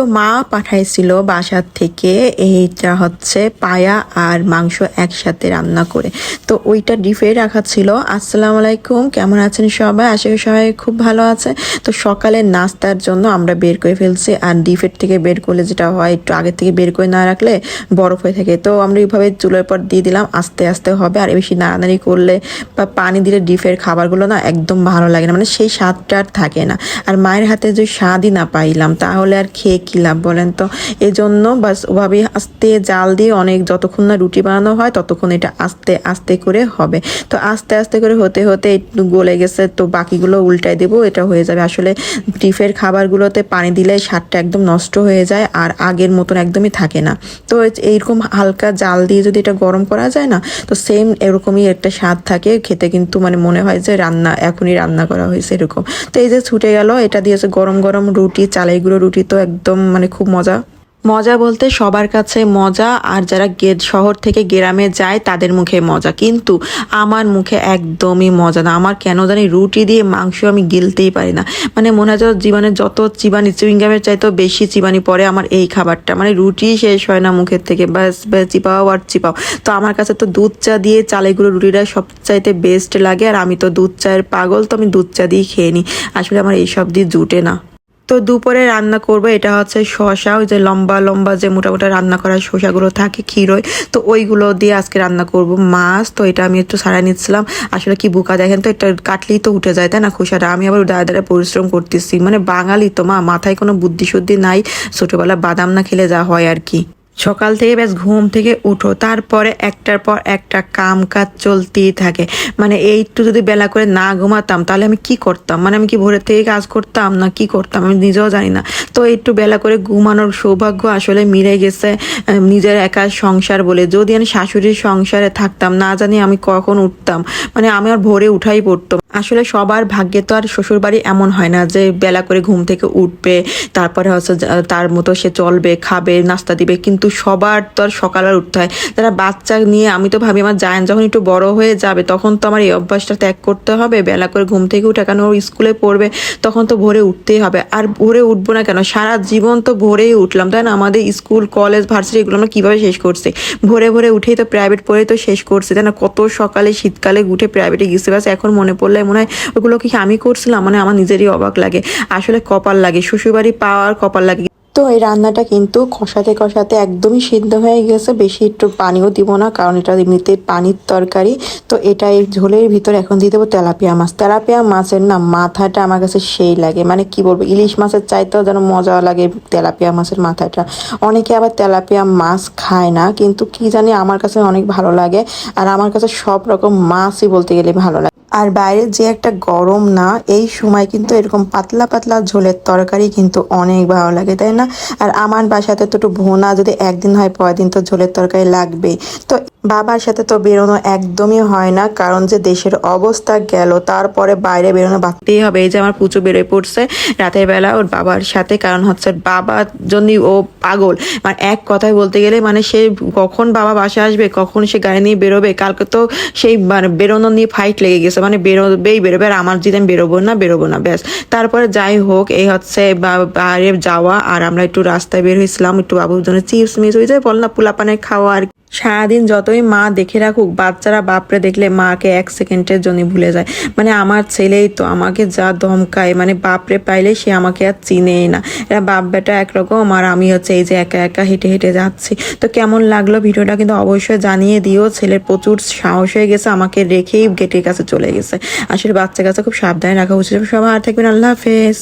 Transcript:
তো মা পাঠাইছিল বাসার থেকে এইটা হচ্ছে পায়া আর মাংস একসাথে রান্না করে। তো ওইটা ডিপে রাখা ছিল। আসসালামু আলাইকুম, কেমন আছেন সবাই? আশা সবাই খুব ভালো আছে। তো সকালের নাস্তার জন্য আমরা বের করে ফেলছি আর ডিফের থেকে বের করলে যেটা হয়, একটু আগে থেকে বের করে না রাখলে বরফ হয়ে থাকে। তো আমরা এইভাবে চুলের পর দিয়ে দিলাম, আস্তে আস্তে হবে। আর বেশি নাড়ানাড়ি করলে বা পানি দিলে ডিপের খাবারগুলো না একদম ভালো লাগে না। মানে সেই স্বাদটা আর থাকে না। আর মায়ের হাতে যে স্বাদই না পাইলাম, তাহলে আর খেয়ে কি লাভ বলেন তো? এই জন্য বাস ওভাবে আস্তে জাল দিয়ে অনেক যতক্ষণ না রুটি বানানো হয়, ততক্ষণ এটা আস্তে আস্তে করে হবে। তো আস্তে আস্তে করে হতে হতে একটু গলে গেছে, তো বাকিগুলো উল্টাই দেবো, এটা হয়ে যাবে। আসলে ডিফের খাবারগুলোতে পানি দিলে স্বাদটা একদম নষ্ট হয়ে যায় আর আগের মতন একদমই থাকে না। তো এইরকম হালকা জাল দিয়ে যদি এটা গরম করা যায় না, তো সেম এরকমই একটা স্বাদ থাকে। খেতে কিন্তু মানে মনে হয় যে রান্না, এখনই রান্না করা হয়েছে এরকম। তো এই যে ছুটে গেল, এটা দিয়েছে গরম গরম রুটি চালাই গুঁড়ো রুটি তো একদম মানে খুব মজা। মজা বলতে সবার কাছে মজা, আর যারা গে শহর থেকে গ্রামে যায় তাদের মুখে মজা। কিন্তু আমার মুখে একদমই মজা না। আমার কেন জানি রুটি দিয়ে মাংস আমি গিলতেই পারি না। মানে মনে হয় যেন জীবনের যত চিবানি চুইংগামের চাইতেও বেশি চিবানি পড়ে আমার এই খাবারটা। মানে রুটি শেষ হয় না মুখের থেকে। ব্যাস চিপাও আর চিপাও। তো আমার কাছে তো দুধ চা দিয়ে চালেগুলো রুটিটা সবচাইতে বেস্ট লাগে। আর আমি তো দুধ চায়ের পাগল, তো আমি দুধ চা দিয়ে খেয়ে নিই। আসলে আমার এইসব দিয়ে জুটে না। তো দুপুরে রান্না করব, এটা হচ্ছে শশা ওই যে লম্বা লম্বা যে মোটা মোটা রান্না করা শশাগুলো থাকে ক্ষীরোয় তো ওইগুলো দিয়ে আজকে রান্না করব। মাছ, তো এটা আমি একটু সারাই নিচ্ছিলাম। আসলে কি বোকা, দেখেন তো এটা কাটলেই তো উঠে যায়, তাই না খোসাটা? আমি আবার দাঁড়া দাঁড়া পরিশ্রম করতেছি। মানে বাঙালি তো মা, মাথায় কোনো বুদ্ধি শুদ্ধি নাই। ছোটোবেলা বাদাম না খেলে যা হয় আর কি। সকাল থেকে ব্যাস ঘুম থেকে উঠো। তারপরে একটার পর একটা কাম কাজ চলতেই থাকে। মানে এইটু যদি বেলা করে না ঘুমাতাম, তাহলে আমি কি করতাম? মানে আমি কি ভোরের থেকে কাজ করতাম না কি করতাম? আমি নিজেও জানি না। তো একটু বেলা করে ঘুমানোর সৌভাগ্য আসলে মিলে গেছে নিজের একা সংসার বলে। যদি আমি শাশুড়ির সংসারে থাকতাম, না জানি আমি কখন উঠতাম। মানে আমি আর ভোরে উঠাই পড়তো। আসলে সবার ভাগ্যে তো আর শ্বশুরবাড়ি এমন হয় না যে বেলা করে ঘুম থেকে উঠবে, তারপরে হচ্ছে তার মতো সে চলবে, খাবে, নাস্তা দিবে, কিন্তু সবার তো আর সকাল উঠতে হয়। তারা বাচ্চা নিয়ে, আমি তো ভাবি আমার জায়ান যখন একটু বড় হয়ে যাবে, তখন তো আমার এই অভ্যাসটা ত্যাগ করতে হবে, বেলা করে ঘুম থেকে উঠে কেন ওর স্কুলে পড়বে, তখন তো ভোরে উঠতেই হবে। আর ভোরে উঠবো না কেন? সারা জীবন তো ভোরেই উঠলাম, তাই না? আমাদের স্কুল, কলেজ, ভার্সিটি এগুলো আমরা কীভাবে শেষ করছি? ভোরে ভোরে উঠেই তো প্রাইভেট পড়েই তো শেষ করছি, তাই না? কত সকালে, শীতকালে উঠে প্রাইভেটে গেছে, বাস এখন মনে পড়লে মনে হয় ওগুলো কি আমি করছিলাম? মানে আমার নিজেরই অবাক লাগে। আসলে কপাল লাগে শ্বশুরবাড়ি পাওয়ার কপাল লাগে। তো এই রান্নাটা কিন্তু কষাতে কষাতে একদমই সিদ্ধ হয়ে গেছে। বেশি একটু পানিও দিব না, কারণ এটা এমনিতে পানির তরকারি। তো এটা এই ঝোলের ভিতরে এখন দিয়ে দেবো তেলাপিয়া মাছ। তেলাপিয়া মাছের না মাথাটা আমার কাছে সেই লাগে। মানে কি বলব, ইলিশ মাছের চাইতেও যেন মজা লাগে তেলাপিয়া মাছের মাথাটা। অনেকে আবার তেলাপিয়া মাছ খায় না, কিন্তু কি জানি আমার কাছে অনেক ভালো লাগে। আর আমার কাছে সব রকম মাছই বলতে গেলে ভালো লাগে। আর বাইরে যে একটা গরম না, এই সময় কিন্তু এরকম পাতলা পাতলা ঝোলের তরকারি কিন্তু অনেক ভালো লাগে, তাই না? আর আমার বাসাতে তো একটু ভোনা, যদি একদিন হয় পরের দিন তো ঝোলের তরকারি লাগবেই। তো বাবার সাথে তো বেরোনো একদমই হয় না, কারণ যে দেশের অবস্থা গেল, তারপরে বাইরে বেরোনো বাড়তেই হবে। এই যে আমার পুজো বেরোয় পড়ছে রাতের বেলা ওর বাবার সাথে, কারণ হচ্ছে বাবার জন্যই ও পাগল। মানে এক কথায় বলতে গেলে মানে সে কখন বাবা বাসা আসবে, কখন সে গাড়ি নিয়ে বেরোবে, কালকে তো সেই মানে বেরোনো নিয়ে ফাইট লেগে গেছে। মানে বেরোবেই বেরোবে, আর আমার যদি আমি বেরোবো না বেরোবো না, ব্যাস। তারপরে যাই হোক, এই হচ্ছে বাইরে যাওয়া, আর আমরা একটু রাস্তায় বের হয়েছিলাম, একটু বাবুর জন্য চিপস মিস হয়ে যায়, বল না, পোলাপানের খাওয়া আর সারাদিন সারাদিন যতই মা দেখে রাখুক, বাচ্চারা বাপরে দেখলে মাকে এক সেকেন্ডের জন্য ভুলে যায়। মানে আমার ছেলেই তো, আমাকে যা ধমকায় মানে বাপরে পাইলে সে আমাকে আর চিনেই না। এরা বাপ বেটা একরকম আর আমি হচ্ছে এই যে একা একা হেঁটে হেঁটে যাচ্ছি। তো কেমন লাগল ভিডিওটা কিন্তু অবশ্যই জানিয়ে দিও। ছেলের প্রচুর সাহস হয়ে গেছে, আমাকে রেখেই গেটের কাছে চলে গেছে। আসলে বাচ্চা কাছে খুব সাবধানে রাখা উচিত। সবাই আর থাকবেন, আল্লাহ হাফেজ।